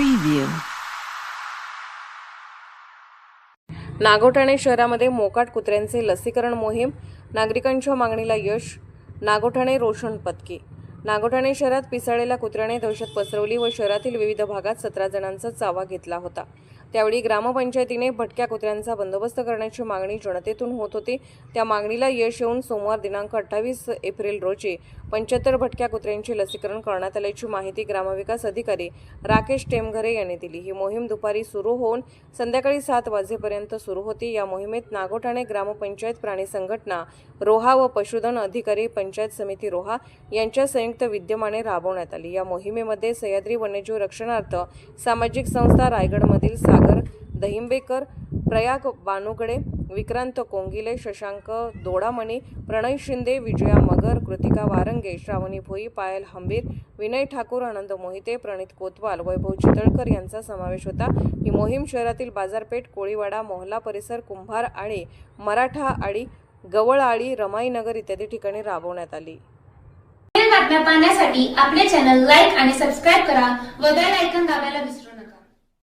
preview. Nagothane शहरामध्ये मोकाट कुत्र्यांचे लसीकरण मोहीम. नागरिकांच्या मागणीला यश. नागोठाणे रोषण पत्की नागोठाणे शहरात पिसाळलेल्या कुत्र्याने दहशत पसरवली व शहरातील विविध भागात सतरा जणांचा चावा घेतला होता. त्यावेळी ग्रामपंचायतीने भटक्या कुत्र्यांचा बंदोबस्त करण्याची मागणी जनतेतून होत होती. त्या मागणीला यश येऊन सोमवार दिनांक अठ्ठावीस एप्रिल रोजी पंच्याहत्तर भटक्या कुत्र्यांचे लसीकरण करण्यात आल्याची माहिती ग्रामविकास अधिकारी राकेश टेमघरे यांनी दिली. ही मोहीम दुपारी सुरू होऊन संध्याकाळी सात वाजेपर्यंत सुरू होती. या मोहिमेत नागोठाणे ग्रामपंचायत प्राणी संघटना रोहा व पशुधन अधिकारी पंचायत समिती रोहा यांच्या संयुक्त विद्यमाने राबवण्यात आली. या मोहिमेमध्ये सह्याद्री वन्यजीव रक्षणार्थ सामाजिक संस्था रायगडमधील सा सागर दहिंबेकर प्रयाग बानुगडे विक्रांत कोंगिले शशांक दोडामणी प्रणय शिंदे विजया मगर कृतिका वारंगे श्रावणी भोई पायल हंबीर विनय ठाकूर आनंद मोहिते प्रणित कोतवाल वैभव चितळकर यांचा समावेश होता. ही मोहीम शहरातील बाजारपेठ कोळीवाडा मोहल्ला परिसर कुंभार आळी मराठा आळी गवळ आळी रमाईनगर इत्यादी ठिकाणी राबवण्यात आली. बातम्या पाहण्यासाठी आपले चॅनल लाईक आणि सबस्क्राईब करा व बेल ऐकन दाबायला विसरू नका.